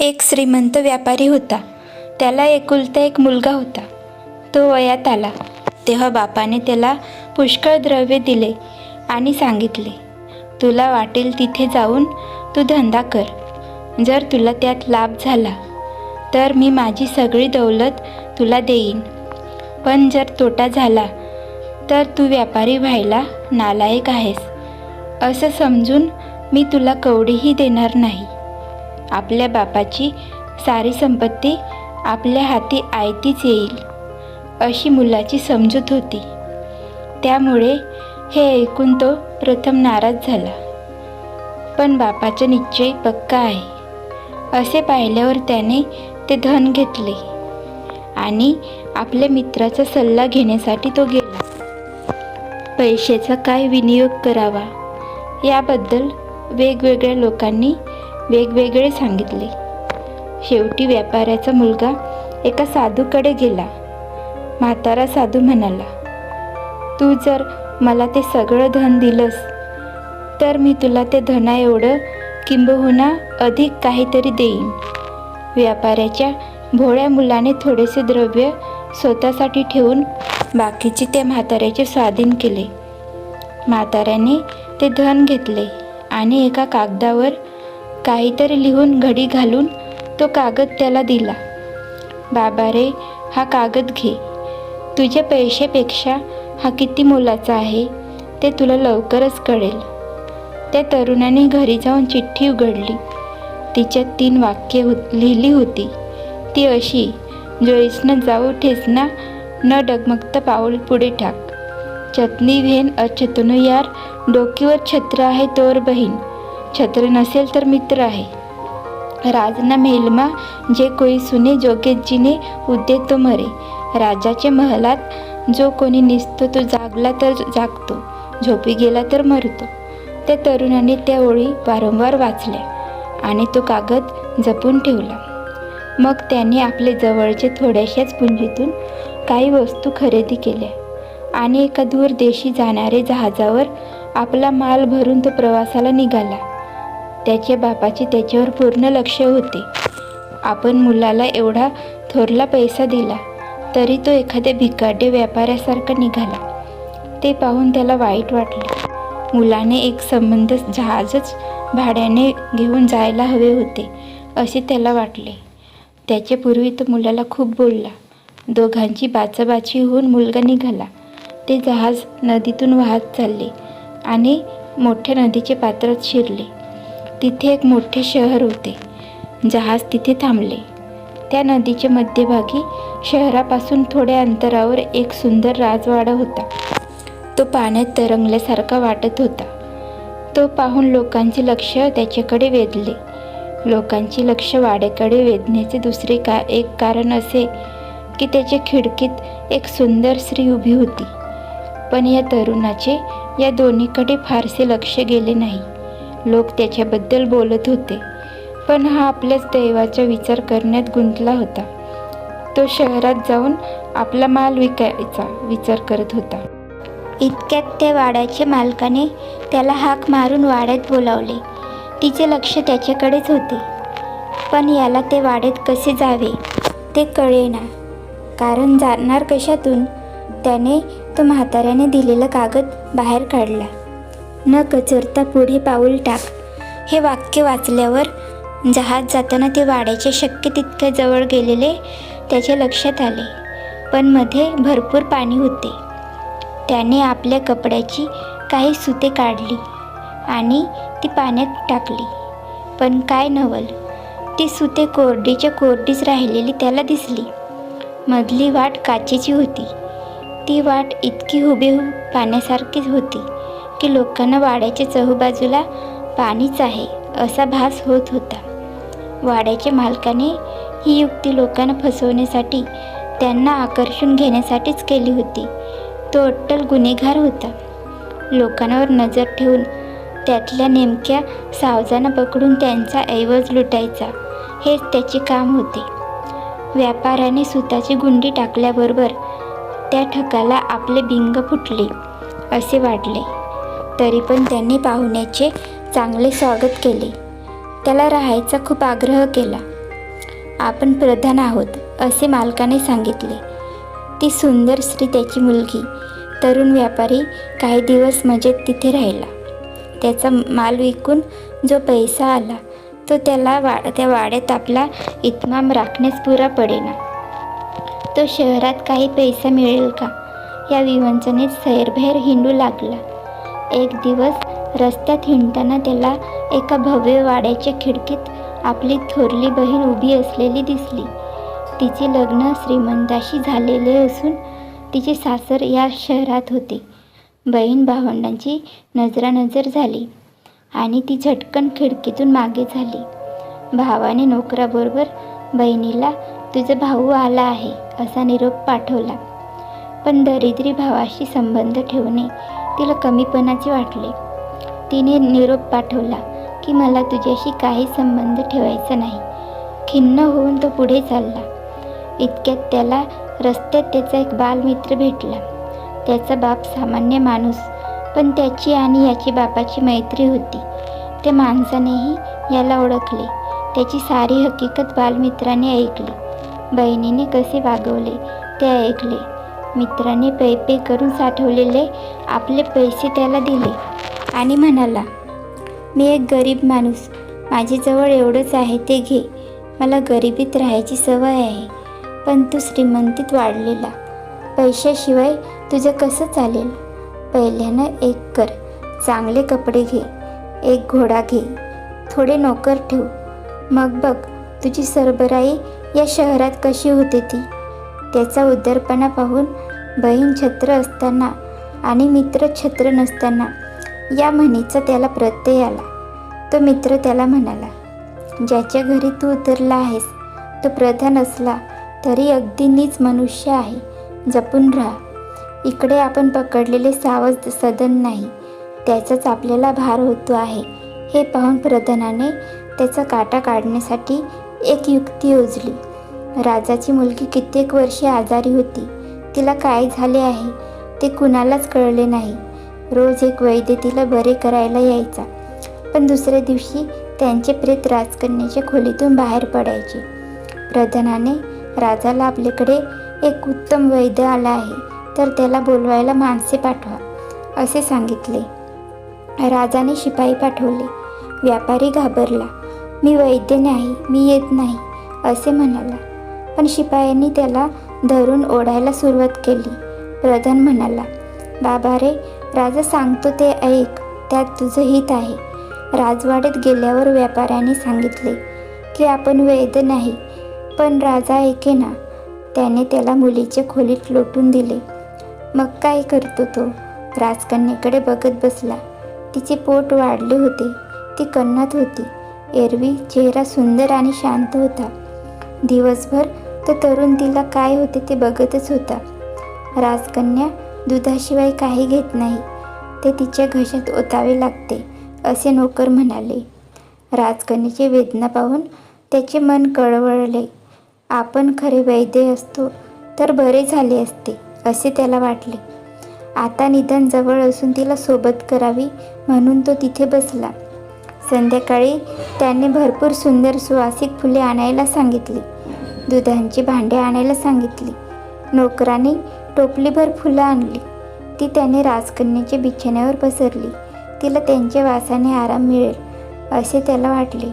एक श्रीमंत व्यापारी होता. त्याला एकुलता एक मुलगा होता. तो वयात आला. तेव्हा बापाने त्याला पुष्कळ द्रव्य दिले आणि सांगितले तुला वाटेल तिथे जाऊन तू धंदा कर. जर तुला त्यात लाभ झाला तर मी माझी सगळी दौलत तुला देईन. पण जर तोटा झाला तर तू व्यापारी व्हायला नालायक आहेस. असं समजून मी तुला कवडीही देणार नाही. आपल्या बापाची सारी संपत्ती आपल्या हाती आयतीच येईल अशी मुलाची समजूत होती. त्यामुळे हे ऐकून तो प्रथम नाराज झाला. पण बापाचा निश्चय पक्का आहे. असे पाहिल्यावर त्याने ते धन घेतले आणि आपल्या मित्राचा सल्ला घेण्यासाठी तो गेला. पैशाचा काय विनियोग करावा? याबद्दल वेगवेगळ्या लोकांनी वेगवेगळे सांगितले. शेवटी व्यापाऱ्याचा मुलगा एका साधूकडे गेला. म्हातारा साधू म्हणाला तू जर मला ते सगळं धन दिलंस तर मी तुला ते धना एवढं किंबहुना अधिक काहीतरी देईन. व्यापाऱ्याच्या भोळ्या मुलाने थोडेसे द्रव्य स्वतःसाठी ठेवून बाकीचे त्या म्हाताऱ्याचे स्वाधीन केले. म्हाताऱ्याने ते धन घेतले आणि एका कागदावर काहीतरी लिहून घडी घालून तो कागद त्याला दिला. बाबा रे हा कागद घे. तुझ्या पैशापेक्षा हा किती मोलाचा आहे ते तुला लवकरच कळेल. त्या तरुणाने घरी जाऊन चिठ्ठी उघडली. तिच्यात तीन वाक्ये हो लिहिली होती. ती अशी जोईसनं जाऊ ठेसना न डगमगता पाऊल पुढे टाक. चटणी व्हेन अचतनो यार डोकीवर छत्र आहे तोर बहीण. छत्र नसेल तर मित्र आहे. राजना मेलमा जे कोई सुने जोगेजीने उद्दे तो मरे. राजाच्या महलात जो कोणी निसतो तो जागला तर जागतो. झोपी गेला तर मरतो. त्या तरुणाने त्या ओळी वारंवार वाचल्या आणि तो कागद जपून ठेवला. मग त्याने आपले जवळचे थोड्याशाच पुंजीतून काही वस्तू खरेदी केल्या आणि एका दूर देशी जाणारे जहाजावर आपला माल भरून तो प्रवासाला निघाला. त्याच्या बापाचे त्याच्यावर पूर्ण लक्ष होते. आपण मुलाला एवढा थोरला पैसा दिला तरी तो एखाद्या भिकाडे व्यापाऱ्यासारखा निघाला. ते पाहून त्याला वाईट वाटले. मुलाने एक संबंध जहाजच भाड्याने घेऊन जायला हवे होते असे त्याला वाटले. त्याच्यापूर्वी तो मुलाला खूप बोलला. दोघांची बाचाबाची होऊन मुलगा निघाला. ते जहाज नदीतून वाहत चालले आणि मोठ्या नदीचे पात्रात शिरले. तिथे एक मोठे शहर होते जहाज तिथे थांबले. त्या नदीच्या मध्यभागी शहरापासून थोड्या अंतरावर एक सुंदर राजवाडा होता. तो पाण्यात तरंगल्यासारखा वाटत होता. तो पाहून लोकांचे लक्ष त्याच्याकडे वेधले. लोकांचे लक्ष वाड्याकडे वेधण्याचे दुसरे का एक कारण असे की त्याच्या खिडकीत एक सुंदर स्त्री उभी होती. पण या तरुणाचे या दोन्हीकडे फारसे लक्ष गेले नाही. लोक त्याच्याबद्दल बोलत होते. पण हा आपल्याच दैवाचा विचार करण्यात गुंतला होता. तो शहरात जाऊन आपला माल विकायचा विचार करत होता. इतक्यात त्या वाड्याच्या मालकाने त्याला हाक मारून वाड्यात बोलावले. तिचे लक्ष त्याच्याकडेच होते. पण याला ते वाड्यात कसे जावे ते कळेना. कारण जाणार कशातून त्याने तो म्हाताऱ्याने दिलेला कागद बाहेर काढला. न कचरता पुढे पाऊल टाक. हे वाक्य वाचल्यावर जहाज जाताना ते वाड्याच्या शक्य तितक्या जवळ गेलेले त्याच्या लक्षात आले. पण मध्ये भरपूर पाणी होते. त्याने आपल्या कपड्याची काही सुते काढली आणि ती पाण्यात टाकली. पण काय नवल ती सुते कोरडीच्या कोरडीच राहिलेली त्याला दिसली. मधली वाट काचेची होती. ती वाट इतकी हुबेहूब पाण्यासारखीच होती. की लोकांना वाड्याच्या चहूबाजूला पाणीच आहे असा भास होत होता. वाड्याच्या मालकाने ही युक्ती लोकांना फसवण्यासाठी त्यांना आकर्षून घेण्यासाठीच केली होती. तो अट्टल गुन्हेगार होता. लोकांवर नजर ठेवून त्यातल्या नेमक्या सावजांना पकडून त्यांचा ऐवज लुटायचा हेच त्याचे काम होते. व्यापाऱ्याने सुताची गुंडी टाकल्याबरोबर त्या ठकाला आपले बिंग फुटले असे वाटले. तरी पण त्यांनी पाहुण्याचे चांगले स्वागत केले. त्याला राहायचा खूप आग्रह केला. आपण प्रधान आहोत असे मालकाने सांगितले. ती सुंदर स्त्री त्याची मुलगी. तरुण व्यापारी काही दिवस मजेत तिथे राहिला. त्याचा माल विकून जो पैसा आला तो त्याला वा त्या वाड्यात आपला इतमाम राखण्यास पुरा पडेना. तो शहरात काही पैसा मिळेल का? या विवंचनेत सैरभैर हिंडू लागला. एक दिवस रस्त्यात हिंडताना त्याला एका भव्य वाड्याच्या खिडकीत आपली थोरली बहीण उभी असलेली दिसली. तिचे लग्न श्रीमंताशी झालेले असून तिचे सासर या शहरात होते. बहीण भावंडांची नजरानजर झाली आणि ती झटकन खिडकीतून मागे झाली. भावाने नोकराबरोबर बहिणीला तुझा भाऊ आला आहे असा निरोप पाठवला. पण दरिद्री भावाशी संबंध ठेवणे तिला कमीपणाचे वाटले. तिने निरोप पाठवला की मला तुझ्याशी काही संबंध ठेवायचा नाही. खिन्न होऊन तो पुढे चालला. इतक्यात त्याला रस्त्यात त्याचा एक बालमित्र भेटला. त्याचा बाप सामान्य माणूस पण त्याची आणि याची बापाची मैत्री होती. त्या माणसानेही याला ओळखले. त्याची सारी हकीकत बालमित्राने ऐकली. बहिणीने कसे वागवले ते ऐकले. मित्राने पै करून साठवलेले आपले पैसे त्याला दिले आणि म्हणाला मी एक गरीब माणूस. माझ्याजवळ एवढंच आहे ते घे. मला गरिबीत राहायची सवय आहे पण तू श्रीमंतीत वाढलेला. पैशाशिवाय तुझं कसं चालेल? पहिल्यानं एक कर. चांगले कपडे घे. एक घोडा घे. थोडे नोकर ठेव. मग बघ तुझी सरबराई या शहरात कशी होते ती. त्याचा उदरपणा पाहून बहीण छत्र असताना आणि मित्र छत्र नसताना या म्हणीचा त्याला प्रत्यय आला. तो मित्र त्याला म्हणाला ज्याच्या घरी तू उतरला आहेस तो प्रधान असला तरी अगदी नीच मनुष्य आहे. जपून राहा. इकडे आपण पकडलेले सावज सदन नाही. त्याचाच आपल्याला भार होतो आहे. हे पाहून प्रधानाने त्याचा काटा काढण्यासाठी एक युक्ती योजली राजाची मुलगी कित्येक वर्षे आजारी होती. तिला काय झाले आहे ते कुणालाच कळले नाही. रोज एक वैद्य तिला बरे करायला यायचा. पण दुसऱ्या दिवशी त्यांचे प्रेत राजकन्याच्या खोलीतून बाहेर पडायचे. प्रधानाने राजाला आपल्याकडे एक उत्तम वैद्य आला आहे तर त्याला बोलवायला माणसे पाठवा असे सांगितले. राजाने शिपाई पाठवले. व्यापारी घाबरला. मी वैद्य नाही मी येत नाही असे म्हणाला. पण शिपायांनी त्याला धरून ओढायला सुरुवात केली. प्रधान म्हणाला बाबा रे राजा सांगतो ते ऐक त्यात तुझं हित आहे. राजवाड्यात गेल्यावर व्यापाऱ्याने सांगितले की आपण वैध नाही पण राजा ऐके ना. त्याने त्याला मुलीच्या खोलीत लोटून दिले. मग काय करतो तो? राजकन्येकडे बघत बसला. तिचे पोट वाढले होते. ती कन्नात होती. एरवी चेहरा सुंदर आणि शांत होता. दिवसभर तो तरुण तिला काय होते ते बघतच होता. राजकन्या दुधाशिवाय काही घेत नाही. ते तिच्या घशात ओतावे लागते असे नोकर म्हणाले. राजकन्याची वेदना पाहून त्याचे मन कळवळले. आपण खरे वैद्य असतो तर बरे झाले असते असे त्याला वाटले. आता निधन जवळ असून तिला सोबत करावी म्हणून तो तिथे बसला. संध्याकाळी त्याने भरपूर सुंदर सुवासिक फुले आणायला सांगितली. दुधांची भांडे आणायला सांगितली. नोकराने टोपलीभर फुलं आणली. ती त्याने राजकन्याच्या बिछाण्यावर पसरली. तिला त्यांच्या वासाने आराम मिळेल असे त्याला वाटले.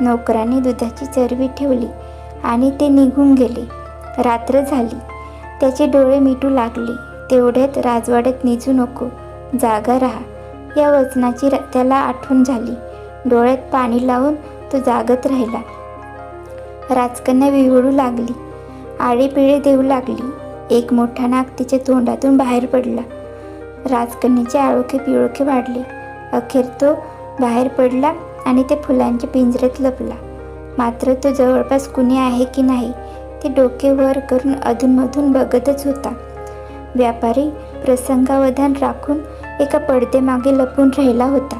नोकराने दुधाची चरबी ठेवली आणि ते निघून गेले. रात्र झाली. त्याचे डोळे मिटू लागले. तेवढ्यात राजवाड्यात निजू नको जागा राहा. या वचनाची त्याला आठवण झाली. डोळ्यात पाणी लावून तो जागत राहिला. राजकन्या विवळू लागली. आळेपिळे देऊ लागली. एक मोठा नाग तिच्या तोंडातून बाहेर पडला. राजकन्याचे आळोखे पिळोखे वाढले. अखेर तो बाहेर पडला आणि ते फुलांच्या पिंजऱ्यात लपला. मात्र तो जवळपास कुणी आहे की नाही ते डोके वर करून अधूनमधून बघतच होता. व्यापारी प्रसंगावधान राखून एका पडदेमागे लपून राहिला होता.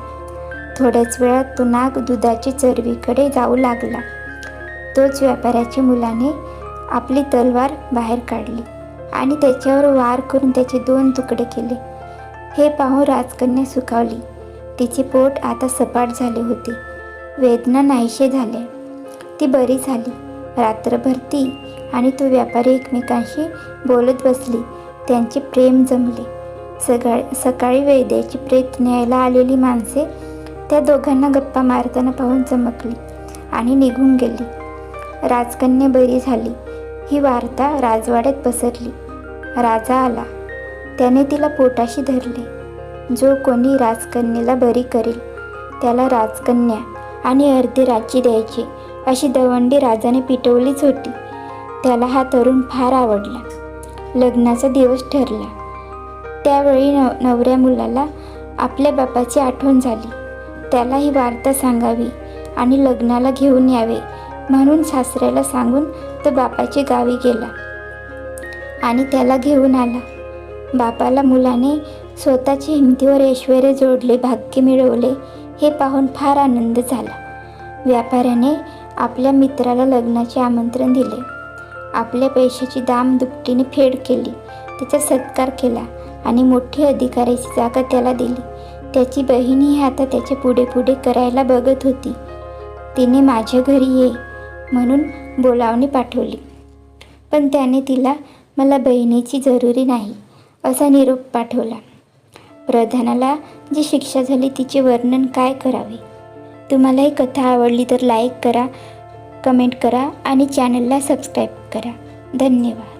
थोड्याच वेळात तो नाग दुधाची चरवीकडे जाऊ लागला. तोच व्यापाऱ्याच्या मुलाने आपली तलवार बाहेर काढली आणि त्याच्यावर वार करून त्याचे दोन तुकडे केले. हे पाहून राजकन्या सुखावली. तिचे पोट आता सपाट झाले होते. वेदना नाहीशे झाले ती बरी झाली. रात्रभर ती आणि तो व्यापारी एकमेकांशी बोलत बसली. त्यांचे प्रेम जमले. सकाळ सकाळी वैद्याची प्रेत न्यायला आलेली माणसे त्या दोघांना गप्पा मारताना पाहून चमकली आणि निघून गेली. राजकन्या बरी झाली. ही वार्ता राजवाड्यात पसरली. राजा आला. त्याने तिला पोटाशी धरले. जो कोणी राजकन्येला बरी करेल त्याला राजकन्या आणि अर्धे राज्य द्यायचे अशी दवंडी राजाने पिटवलीच होती. त्याला हा तरुण फार आवडला. लग्नाचा दिवस ठरला. त्यावेळी नव नवऱ्या मुलाला आपल्या बापाची आठवण झाली. त्याला ही वार्ता सांगावी आणि लग्नाला घेऊन यावे म्हणून सासऱ्याला सांगून तो बापाच्या गावी गेला आणि त्याला घेऊन आला. बापाला मुलाने स्वतःची हिमतीवर ऐश्वर जोडले भाग्य मिळवले हे पाहून फार आनंद झाला. व्यापाऱ्याने आपल्या मित्राला लग्नाचे आमंत्रण दिले. आपल्या पैशाची दाम दुपटीने फेड केली. त्याचा सत्कार केला आणि मोठी अधिकाऱ्याची जागा त्याला दिली. त्याची बहीणही आता त्याच्या पुढे पुढे करायला बघत होती. तिने माझ्या घरी ये म्हणून बोलावणी पाठवली. पण त्याने तिला मला बहिणीची जरुरी नाही असा निरोप पाठवला. प्रधानाला जी शिक्षा झाली तिचे वर्णन काय करावे? तुम्हाला ही कथा आवडली तर लाईक करा कमेंट करा आणि चॅनलला सबस्क्राईब करा. धन्यवाद.